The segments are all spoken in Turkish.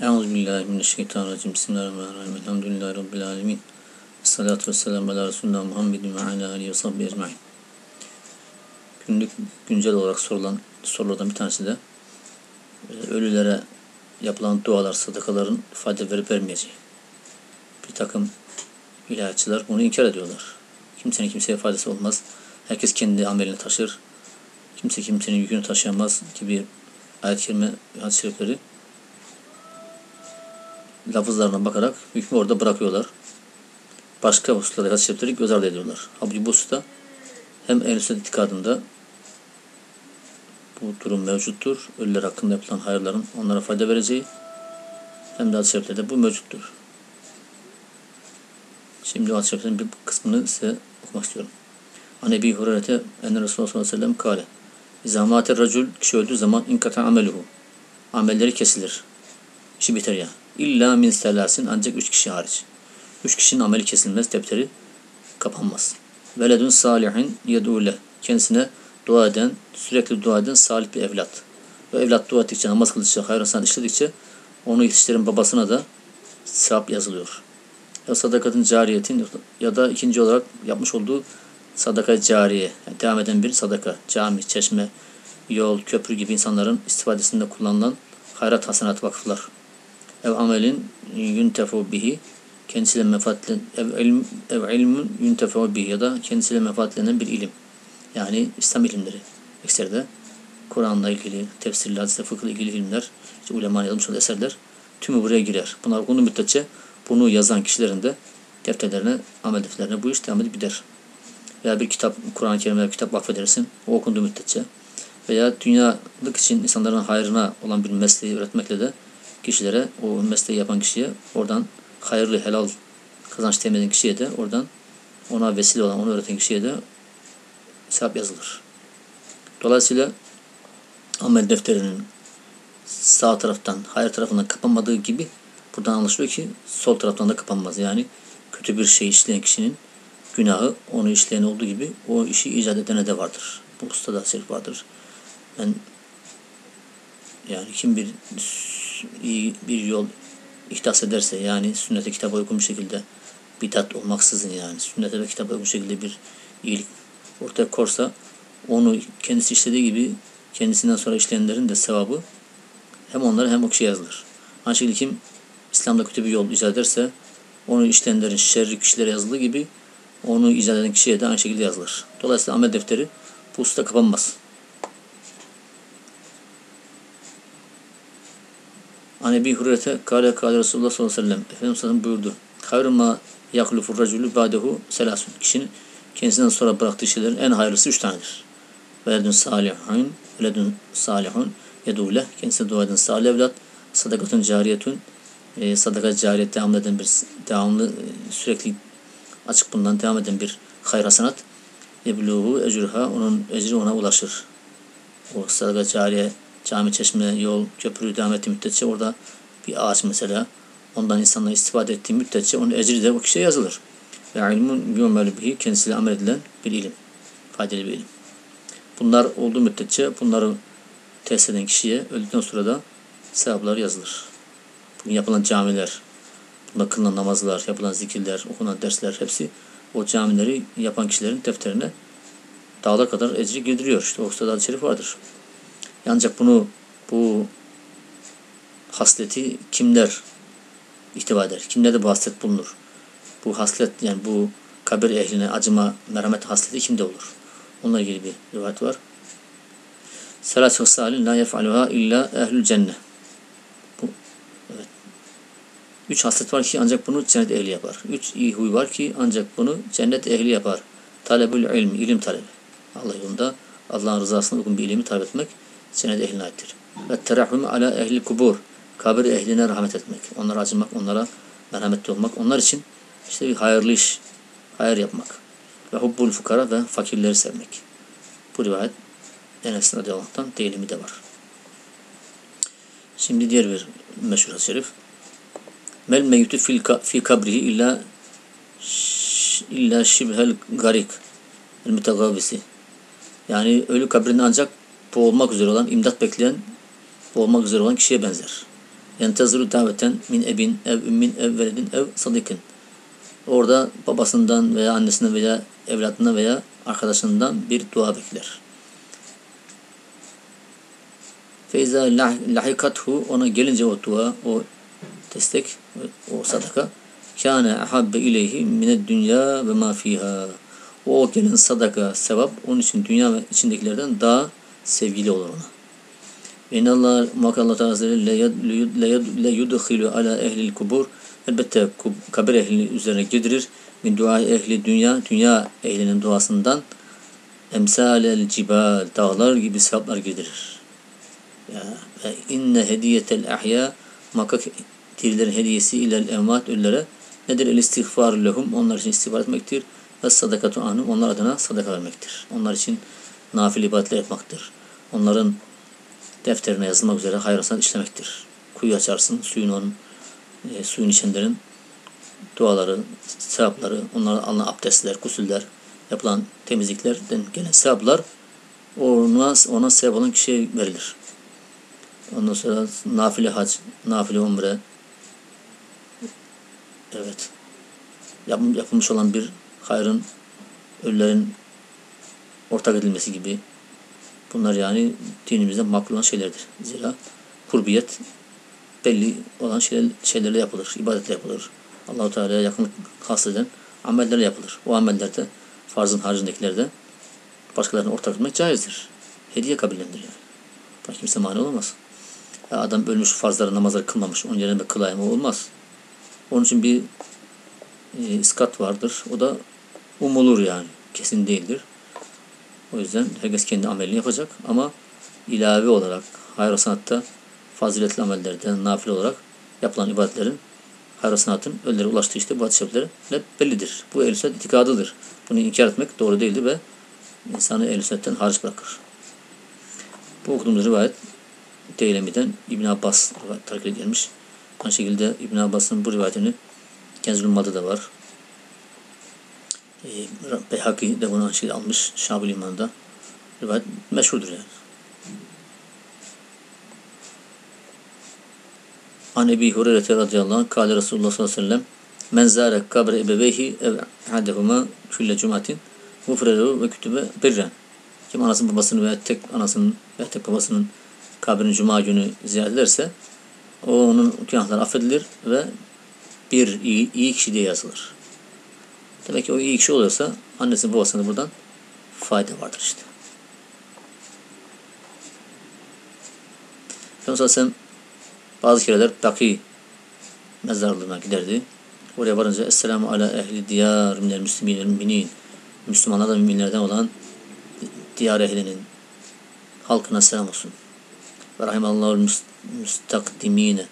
Euzubillahimineşşeytanirracim. Bismillahirrahmanirrahim. Elhamdülillahi Rabbil alemin. Salatu vesselamu ala Resulullah Muhammedin ve ala alihi ve sahbihi ecmain. Günlük güncel olarak sorulan sorulardan bir tanesi de e, ölülere yapılan dualar, sadakaların fayda verip vermeyeceği. Bir takım ilahiyatçılar bunu inkar ediyorlar. Kimsenin kimseye faydası olmaz. Herkes kendi amelini taşır. Kimse kimsenin yükünü taşıyamaz gibi ayet-i kerime hadis-i şerifleri lafızlarına bakarak hükmü orada bırakıyorlar. Başka hususlarda hadis-i şerifleri göz ardı ediyorlar. Halbuki bu hususta hem ehl itikadında bu durum mevcuttur. Ölüler hakkında yapılan hayırların onlara fayda vereceği hem de hadis-i şeriflerde bu mevcuttur. Şimdi şeriflerin bir kısmını size okumak istiyorum. An Ebi Hureyre'te enne Resulullah sallallahu aleyhi ve sellem kâle İzâ mâter racul kişi öldüğü zaman inkata ameluhu amelleri kesilir. İşi biter ya. İlla min selasin ancak üç kişi hariç. Üç kişinin ameli kesilmez, defteri kapanmaz. Veledun salihin yed'ule. Kendisine dua eden, sürekli dua eden salih bir evlat. Ve evlat dua ettikçe, namaz kıldıkça, hayır hasan işledikçe onu yetiştiren babasına da sevap yazılıyor. Ya sadakatın cariyetin ya da ikinci olarak yapmış olduğu sadaka cariye, yani devam eden bir sadaka, cami, çeşme, yol, köprü gibi insanların istifadesinde kullanılan hayrat hasenat vakıflar. Ev amelin yuntefu bihi kendisiyle menfaatlen ev ilm ev ilmun yuntefu bihi ya da kendisiyle menfaatlenen bir ilim. Yani İslam ilimleri. Ekserde Kur'an'la ilgili, tefsirle, hadisle, fıkıhla ilgili ilimler, işte ulemanın yazmış olduğu eserler tümü buraya girer. Bunlar okunduğu müddetçe bunu yazan kişilerin de defterlerine, amel defterlerine bu iş devam edip gider. Veya bir kitap, Kur'an-ı Kerim'e bir kitap vakfedersin. O okunduğu müddetçe. Veya dünyalık için insanların hayrına olan bir mesleği öğretmekle de kişilere, o mesleği yapan kişiye oradan hayırlı, helal kazanç temin eden kişiye de oradan ona vesile olan, onu öğreten kişiye de sevap yazılır. Dolayısıyla amel defterinin sağ taraftan, hayır tarafından kapanmadığı gibi buradan anlaşılıyor ki sol taraftan da kapanmaz. Yani kötü bir şey işleyen kişinin günahı onu işleyen olduğu gibi o işi icat edene de vardır. Bu ustada selif vardır. Ben yani kim bir iyi bir yol ihdas ederse yani sünnete kitaba uygun bir şekilde bidat olmaksızın yani sünnete ve kitaba uygun şekilde bir iyilik ortaya korsa onu kendisi işlediği gibi kendisinden sonra işleyenlerin de sevabı hem onlara hem o kişiye yazılır. Aynı şekilde kim İslam'da kötü bir yol icat ederse onu işleyenlerin şerri kişilere yazıldığı gibi onu icat eden kişiye de aynı şekilde yazılır. Dolayısıyla amel defteri bu usta kapanmaz. An Ebi Hureyre kâle kâle Resulullah sallallahu aleyhi ve sellem Efendimiz sallallahu buyurdu. Hayrun ma yaklufur racülü ba'dehu selasun. Kişinin kendisinden sonra bıraktığı şeylerin en hayırlısı üç tanedir. Veledun salihun, veledun salihun yedûle. Kendisine dua eden salih evlat, sadakatun cariyetun, e, sadaka cariyet devam eden bir devamlı e, sürekli açık bundan devam eden bir hayır hasanat yebluğu ecruha onun ecri ona ulaşır. O sadaka cariye cami, çeşme, yol, köprü devam ettiği müddetçe orada bir ağaç mesela ondan insanlar istifade ettiği müddetçe onun ecri de o kişiye yazılır. Ve ilmun yumel bihi kendisiyle amel edilen bir ilim. Faydalı bir ilim. Bunlar olduğu müddetçe bunları test eden kişiye öldükten sonra da sevaplar yazılır. Bugün yapılan camiler, bunda kılınan namazlar, yapılan zikirler, okunan dersler hepsi o camileri yapan kişilerin defterine dağlar kadar ecri girdiriyor. İşte o hadis şerif vardır. Ancak bunu bu hasleti kimler ihtiva eder? Kimlerde bu haslet bulunur? Bu haslet yani bu kabir ehline acıma, merhamet hasleti kimde olur? Onunla ilgili bir rivayet var. Selâsü salin la yef'aluha illa ehlül cennet. Bu evet. Üç haslet var ki ancak bunu cennet ehli yapar. Üç iyi huy var ki ancak bunu cennet ehli yapar. Talebül ilmi, ilim talebi. Allah yolunda Allah'ın rızasına uygun bir ilimi talep etmek cennet ehline aittir. Ve terahhum ala ehli kubur. Kabir ehline rahmet etmek. Onlara acımak, onlara merhametli olmak. Onlar için işte bir hayırlı iş, hayır yapmak. Ve hubbul fukara ve fakirleri sevmek. Bu rivayet Enes radıyallahu değilimi de var. Şimdi diğer bir meşhur hadis şerif. Mel fil fi kabrihi illa illa şibhel garik el mütegavisi. Yani ölü kabrinde ancak boğulmak üzere olan, imdat bekleyen, boğulmak üzere olan kişiye benzer. Yentezuru daveten min ebin ev ümmin ev veledin ev sadikin. Orada babasından veya annesinden veya evladından veya arkadaşından bir dua bekler. Feyza lahikathu ona gelince o dua, o destek, o sadaka kâne ahabbe ileyhi mined dünya ve ma fiha. O gelen sadaka, sevap onun için dünya ve içindekilerden daha sevgili olur ona. İnne Allah muhakkak Allah Teala le yudkhilu ala ehlil kubur elbette kabir ehli üzerine girdirir. Min dua ehli dünya, dünya ehlinin duasından emsalel cibal, dağlar gibi sevaplar girdirir. Ya, ve inne hediyetel ahya muhakkak dirilerin hediyesi ilel emvat ölülere nedir? El istiğfar lehum, onlar için istiğfar etmektir. Ve sadakatu anhum, onlar adına sadaka vermektir. Onlar için nafil ibadetler yapmaktır. Onların defterine yazılmak üzere hayır hasenat işlemektir. Kuyu açarsın, suyun onun, e, suyun içenlerin duaları, sevapları, onlara alınan abdestler, gusüller, yapılan temizliklerden gelen sevaplar ona, ona sevap olan kişiye verilir. Ondan sonra nafile hac, nafile umre, evet, yapılmış olan bir hayrın ölülerin ortak edilmesi gibi bunlar yani dinimizde makul olan şeylerdir. Zira kurbiyet belli olan şeyler, şeylerle yapılır, ibadetle yapılır. Allahu Teala'ya yakınlık hasreden amellerle yapılır. O amellerde farzın haricindekilerde başkalarına ortak etmek caizdir. Hediye kabillendir yani. Buna kimse mani olamaz. Ya adam ölmüş farzları namazları kılmamış. Onun yerine kılayım o olmaz. Onun için bir e, iskat vardır. O da umulur yani. Kesin değildir. O yüzden herkes kendi amelini yapacak ama ilave olarak hayır sanatta faziletli amellerden nafile olarak yapılan ibadetlerin hayır sanatın ölülere ulaştığı işte bu hadis şeriflerle bellidir. Bu ehl itikadıdır. Bunu inkar etmek doğru değildir ve insanı ehl hariç bırakır. Bu okuduğumuz rivayet Deylemi'den İbn Abbas takip gelmiş. Aynı şekilde İbn Abbas'ın bu rivayetini Kenzül Mad'da da var. E, Beyhaki de bunu aynı şekilde almış Şabül İman'da. Rivayet meşhurdur yani. An Ebi Hureyre radıyallahu anh kâle Resulullah sallallahu aleyhi ve sellem men zâre kabre ebeveyhi ev hadehuma külle cumatin gufreru ve kütübe birren kim anasının babasını veya tek anasının veya tek babasının kabrini cuma günü ziyaret ederse o onun günahları affedilir ve bir iyi, iyi kişi diye yazılır. Demek ki o iyi kişi oluyorsa annesinin babasına buradan fayda vardır işte. Efendimiz sen bazı kereler Baki mezarlığına giderdi. Oraya varınca Esselamu ala ehli diyar minel müslimin müminin Müslümanlar da müminlerden olan diyar ehlinin halkına selam olsun. Ve rahimallahu müstakdimine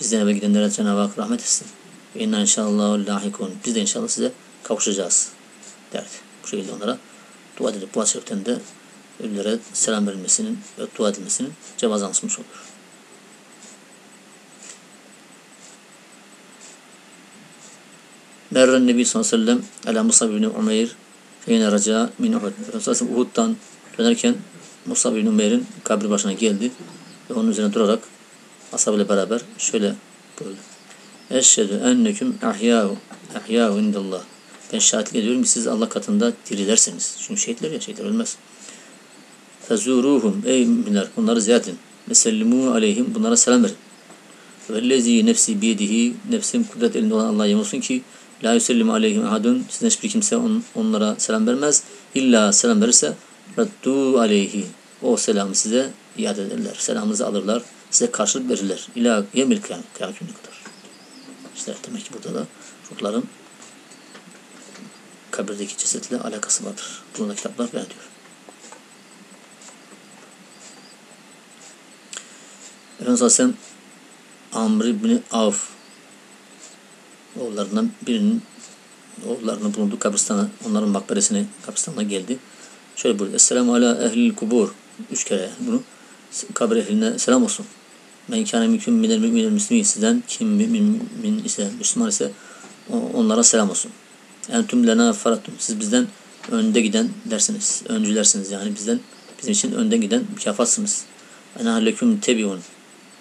bizden eve gidenlere Cenab-ı Hak rahmet etsin. Ve inna inşallah lahikun. Biz de inşallah size kavuşacağız derdi. Bu şekilde onlara dua edilip bu sebepten de ölülere selam verilmesinin ve dua edilmesinin cevaz ansımış olur. Merren Nebi sallallahu aleyhi ve sellem ala Musab ibn Umeyr feyne raca min Uhud. Resulullah Uhud'dan dönerken Musab ibn Umeyr'in kabri başına geldi ve onun üzerine durarak ashabıyla beraber şöyle buyurdu. Eşhedü enneküm ahyâhu ahyâhu indallah. Ben şahitlik ediyorum ki siz Allah katında dirilersiniz. Çünkü şehitler ya şehitler ölmez. Fezuruhum ey müminler bunları ziyaret edin. Mesellimu aleyhim bunlara selam verin. Vellezi nefsi biyedihi nefsim kudret elinde olan Allah'a yemin ki La yüsellimu aleyhim ahadun sizden hiçbir kimse on, onlara selam vermez. İlla selam verirse raddu aleyhi o selamı size iade ederler. Selamınızı alırlar. Size karşılık verirler. İla yemil kıyamet gününe kadar. İşte demek ki burada da ruhların kabirdeki cesetle alakası vardır. Bunu da kitaplar beyan ediyor. Efendimiz Aleyhisselam Amr ibn Avf oğullarından birinin oğullarının bulunduğu kabristana, onların makberesine, kabristanına geldi. Şöyle buyurdu. Esselamu ala ehlil kubur. Üç kere bunu kabir ehline selam olsun. Men kâne mümkün minel müminel müslümin sizden kim mümin ise, Müslüman ise onlara selam olsun. Entüm lena farattum. Siz bizden önde giden dersiniz. Öncülersiniz yani bizden bizim için önden giden mükafatsınız. Ena leküm tebiun.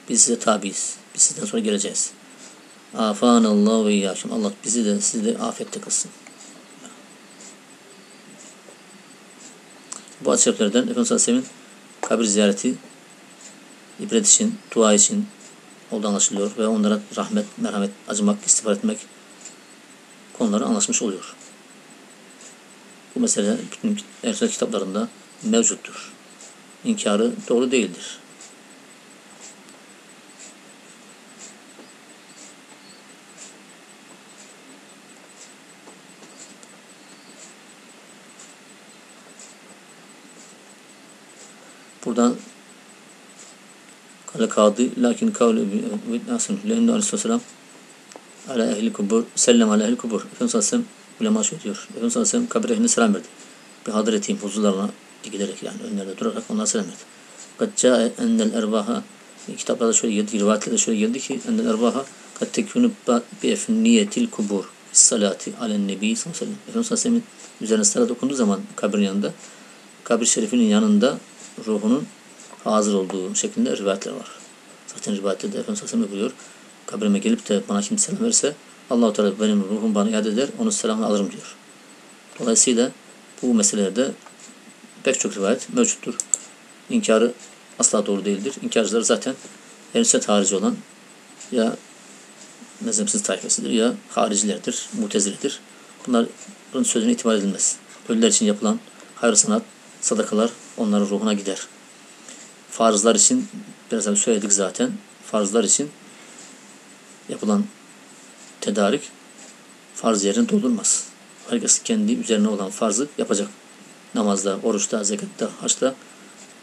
Biz size tabiiz. Biz sizden sonra geleceğiz. Afanallahu ve iyyâkum. Allah bizi de sizi de afiyette kılsın. Bu hadis-i şeriflerden Efendimiz Aleyhisselam'ın kabir ziyareti ibret için, dua için olduğu anlaşılıyor ve onlara rahmet, merhamet, acımak, istiğfar etmek konuları anlaşmış oluyor. Bu mesele bütün Ertuğrul kitaplarında mevcuttur. İnkarı doğru değildir. Buradan kale kadı lakin kavli nasıl lenne aleyhisselam ala ehli kubur sellem ala ehli kubur. Efendimiz Aleyhisselam ulema şöyle diyor Efendimiz Aleyhisselam kabir ehline selam verdi. Bir hadır eteyim huzurlarına giderek yani önlerinde durarak onlara selam verdi. Kad cae ennel ervaha kitaplarda şöyle geldi rivayetlerde şöyle geldi ki ennel ervaha kad tekunu bi efniyetil kubur salati alen nebi sallallahu aleyhi ve sellem. Efendimiz Aleyhisselam'ın üzerine salat okunduğu zaman kabrin yanında kabir şerifinin yanında ruhunun hazır olduğu şeklinde rivayetler var. Zaten rivayetlerde Efendimiz Aleyhisselam buyuruyor. Kabrime gelip de bana kim selam verirse Allah-u Teala benim ruhum bana iade eder, onun selamını alırım diyor. Dolayısıyla bu meselelerde pek çok rivayet mevcuttur. İnkarı asla doğru değildir. İnkarcılar zaten harici olan ya mezhepsiz tayfesidir ya haricilerdir, muteziledir. Bunların sözüne itibar edilmez. Ölüler için yapılan hayır sanat, sadakalar onların ruhuna gider. Farzlar için biraz önce söyledik zaten. Farzlar için yapılan tedarik farz yerini doldurmaz. Herkes kendi üzerine olan farzı yapacak. Namazda, oruçta, zekatta, haçta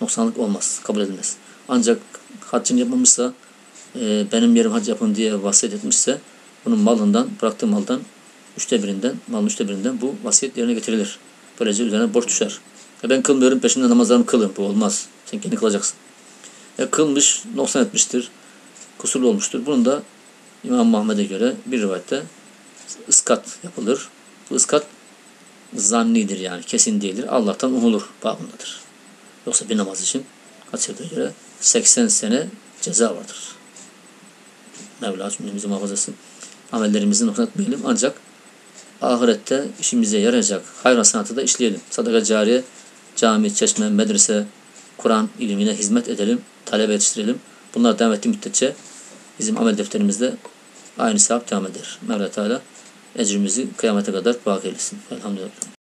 noksanlık olmaz, kabul edilmez. Ancak haccını yapmamışsa, e, benim yerim hac yapın diye vasiyet etmişse, bunun malından, bıraktığı maldan, üçte birinden, malın üçte birinden bu vasiyet yerine getirilir. Böylece üzerine borç düşer. E ben kılmıyorum, peşimde namazlarımı kılın. Bu olmaz. Sen kendi kılacaksın. E kılmış, noksan etmiştir. Kusurlu olmuştur. Bunun da İmam Muhammed'e göre bir rivayette ıskat yapılır. Bu ıskat zannidir yani kesin değildir. Allah'tan umulur babındadır. Yoksa bir namaz için hadisete göre 80 sene ceza vardır. Mevla cümlemizi muhafaza etsin. Amellerimizi noksan etmeyelim ancak ahirette işimize yarayacak hayır sanatı da işleyelim. Sadaka cariye, cami, çeşme, medrese, Kur'an ilimine hizmet edelim, talebe yetiştirelim. Bunlar devam ettiği müddetçe bizim amel defterimizde aynı sevap devam eder. Mevla Teala ecrimizi kıyamete kadar bak eylesin. Elhamdülillah.